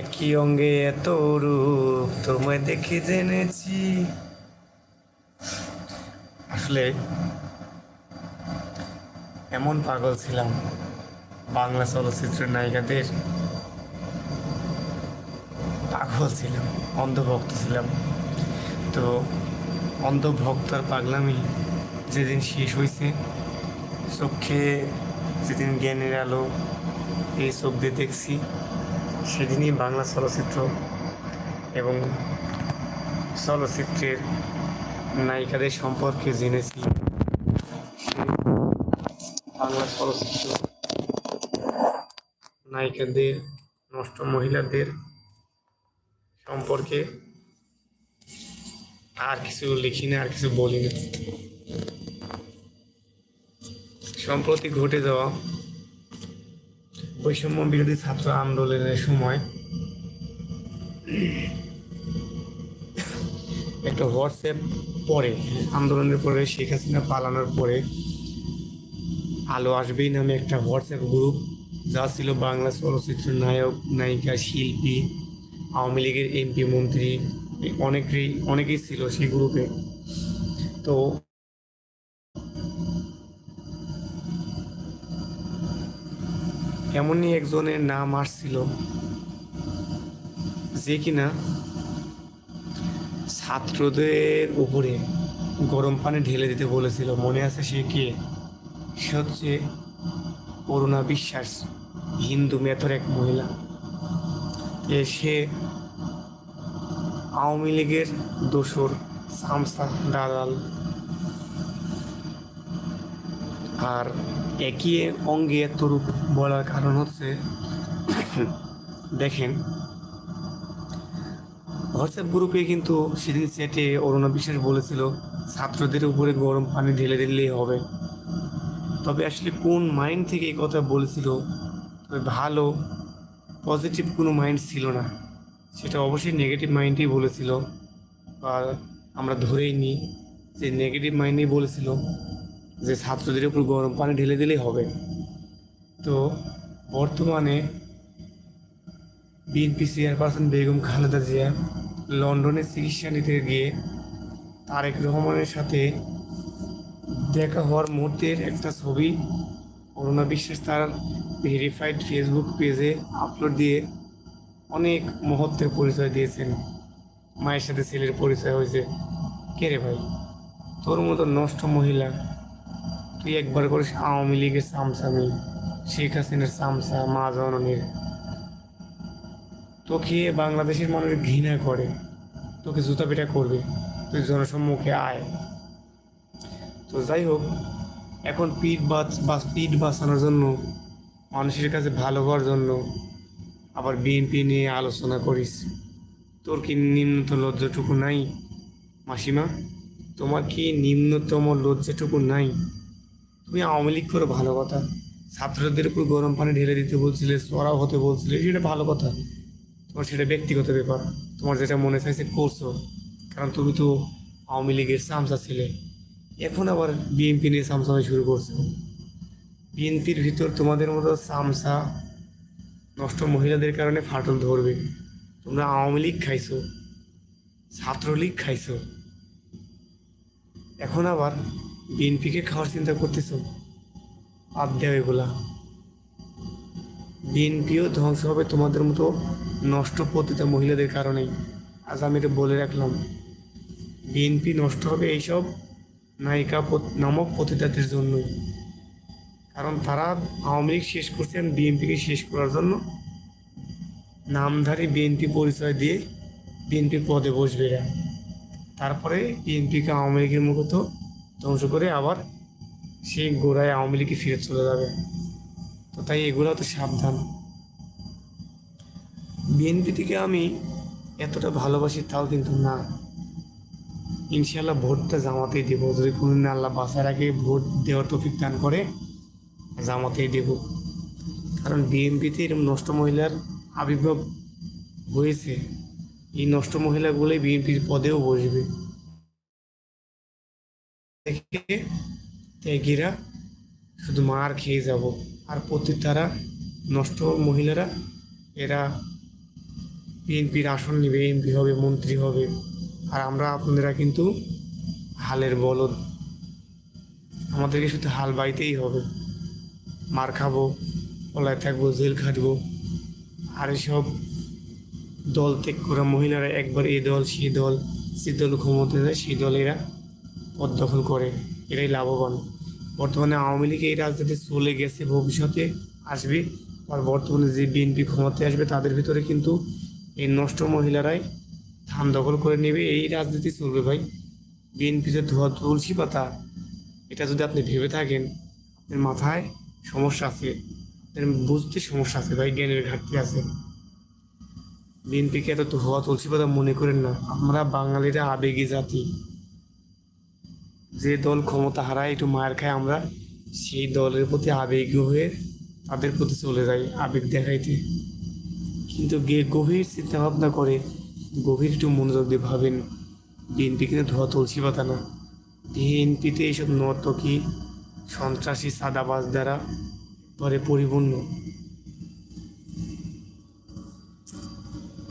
একই অঙ্গে এত রূপ তোমায় দেখে জেনেছি। আসলে, এমন পাগল ছিলাম বাংলা চলচ্চিত্রের নায়িকাদের। পাগল ছিলাম, অন্ধভক্ত ছিলাম। তো অন্ধভক্ত আর পাগলামি যেদিন শেষ হয়েছে চোখে যেদিন জ্ঞানের আলো এই চোখ দিয়ে দেখছি সেদিনই বাংলা চলচ্চিত্র এবং চলচ্চিত্রের নায়িকাদের সম্পর্কে জেনেছি। বাংলা চলচ্চিত্র নায়িকাদের, নষ্ট মহিলাদের সম্পর্কে আর কিছু লিখি না, আর কিছু বলি না। সম্প্রতি ঘটে যাওয়া বৈষম্য বিরোধী ছাত্র আন্দোলনের সময় একটা হোয়াটসঅ্যাপ পরে, আন্দোলনের পরে, শেখ হাসিনা পালানোর পরে আলো আসবেই নামে একটা হোয়াটসঅ্যাপ গ্রুপ, যা ছিল বাংলা চলচ্চিত্র নায়ক, নায়িকা, শিল্পী, আওয়ামী লীগের এমপি, মন্ত্রী, অনেকেই অনেকেই ছিল সেই গ্রুপে। তো এমনই একজনের নাম আসছিল, যে কিনা ছাত্রদের উপরে গরম পানি ঢেলে দিতে বলেছিল। মনে আছে সে কে? সে হচ্ছে অরুণা বিশ্বাস, হিন্দু মেথর এক মহিলা। সে আওয়ামী লীগের দোসর সামসা দালাল। আর একই অঙ্গে এত রূপ বলার কারণ হচ্ছে, দেখেন হোয়াটসঅ্যাপ গ্রুপে কিন্তু সেদিন সেটে অরুণা বিশ্বাস বলেছিল, ছাত্রদের উপরে গরম পানি ঢেলে দিলেই হবে। তবে আসলে কোন মাইন্ড থেকে এই কথা বলেছিল, তবে ভালো পজিটিভ কোনো মাইন্ড ছিল না। সেটা অবশ্যই নেগেটিভ মাইন্ডই বলেছিল। বা আমরা ধরেই নিই যে নেগেটিভ মাইন্ডই বলেছিল। যে ছাত্রদের উপর গরম পানি ঢেলে দিলেই হবে। তো বর্তমানে বিএনপি চেয়ারপারসন বেগম খালেদা জিয়া লন্ডনে চিকিৎসা নিতে গিয়ে তারেক রহমানের সাথে দেখা হওয়ার মুহূর্তের একটা ছবি, অরুণা বিশ্বাস তার ভেরিফাইড ফেসবুক পেজে আপলোড দিয়ে অনেক মুহূর্তের পরিচয় দিয়েছেন। মায়ের সাথে ছেলের পরিচয় হয়েছে। কে রে ভাই? তোর মতো নষ্ট মহিলা তুই একবার করিস আওয়ামী লীগের সামসামি, শেখ হাসিনার সামসা, মা জননীর। তোকে বাংলাদেশের মানুষ ঘৃণা করে, তোকে জুতা পেটা করবে, তুই জনসম্মুখে আয়। তো যাই হোক, এখন পিঠ বাচ, বা পিঠ বাঁচানোর জন্য, মানুষের কাছে ভালো হওয়ার জন্য আবার বিএনপি নিয়ে আলোচনা করিস। তোর কি নিম্নতম লজ্জাটুকু নাই? মাসিমা, তোমার কি নিম্নতম লজ্জাটুকু নাই? তুমি আওয়ামী লীগ করো ভালো কথা। ছাত্রদের উপর গরম পানি ঢেলে দিতে বলছিলে সরাও হতে বলছিলে সেটা ভালো কথা। তোমার সেটা ব্যক্তিগত ব্যাপার। তোমার যেটা মনে চাইছে করছ। কারণ তুমি তো আওয়ামী লীগের সামসা ছিলে। এখন আবার বিএনপি নিয়ে সামসামি শুরু করছ। বিএনপির ভিতর তোমাদের মতো সামসা নষ্ট মহিলাদের কারণে ফাটল ধরবে। তোমরা আওয়ামী লীগ খাইছো, ছাত্রলীগ খাইছো। এখন আবার বিএনপিকে খাওয়ার চিন্তা করতেছ? বাদ দেও এগুলা। বিএনপিও ধ্বংস হবে তোমাদের মতো নষ্ট পতিতা মহিলাদের কারণেই। আজ আমি এটা বলে রাখলাম। বিএনপি নষ্ট হবে এইসব নায়িকা নামক পতিতাদের জন্যই। কারণ তারা আওয়ামী লীগ শেষ করছেন বিএনপিকে শেষ করার জন্য নামধারী বিএনপি পরিচয় দিয়ে বিএনপির পদে বসবে তারপরে বিএনপিকে আওয়ামী লীগের মুখত ধ্বংস করে আবার সেই গোড়ায় আওয়ামী লীগে ফিরে চলে যাবে। তো তাই এগুলো তো সাবধান। বিএনপি থেকে আমি এতটা ভালোবাসি তাও কিন্তু না। ইনশাল্লাহ ভোটটা জামাতেই দেবো। যদি কোনোদিন আল্লাহ বাসার আগে ভোট দেওয়ার তফিক দান করে জামাতেই দেব। কারণ বিএনপিতে এরকম নষ্ট মহিলার আবির্ভাব হয়েছে। এই নষ্ট মহিলাগুলোই বিএনপির পদেও বসবে। ত্যাগীরা শুধু মার খেয়ে যাব, আর প্রতি তারা নষ্ট মহিলারা, এরা বিএনপির আসন নেবে, এমপি হবে, মন্ত্রী হবে, আর আমরা আপনারা কিন্তু হালের বলদ। আমাদেরকে শুধু হাল বাইতেই হবে। মার খাব, পলায় থাকব, জেল খাটবো, আর এসব দল ত্যাগ করা মহিলারা একবার এ দল সে দল যে দল ক্ষমতা সেই দল এরা পদ দখল করে। এরাই লাভবান। বর্তমানে আওয়ামী লীগ এই রাজনীতি চলে গেছে, ভবিষ্যতে আসবে। আর বর্তমানে যে বিএনপি ক্ষমতায় আসবে, তাদের ভিতরে কিন্তু এই নষ্ট মহিলারাই ধান দখল করে নেবে। এই রাজনীতি চলবে ভাই। বিএনপি যে ধোয়া তুলসী পাতা, এটা যদি আপনি ভেবে থাকেন, আপনার মাথায় সমস্যা আছে বুঝতে সমস্যা আছে ভাই, জ্ঞানের ঘাটতি আছে। বিএনপিকে এত হওয়া তুলসী পাতা মনে করেন না। আমরা বাঙালিরা আবেগী জাতি। যে দল ক্ষমতা হারায় একটু মায়ের খায় আমরা, সেই দলের প্রতি আবেগ হয়ে তাদের প্রতি চলে যাই, আবেগ দেখাইতে। কিন্তু গে গভীর চিন্তাভাবনা করে, গভীর একটু মনোযোগ দিয়ে ভাবেন, বিএনপি কিন্তু ধোয়া তুলসী পাতা না। বিএনপিতে এইসব নর্তকী, সন্ত্রাসী সাদাবাজ দ্বারা পরে পরিপূর্ণ।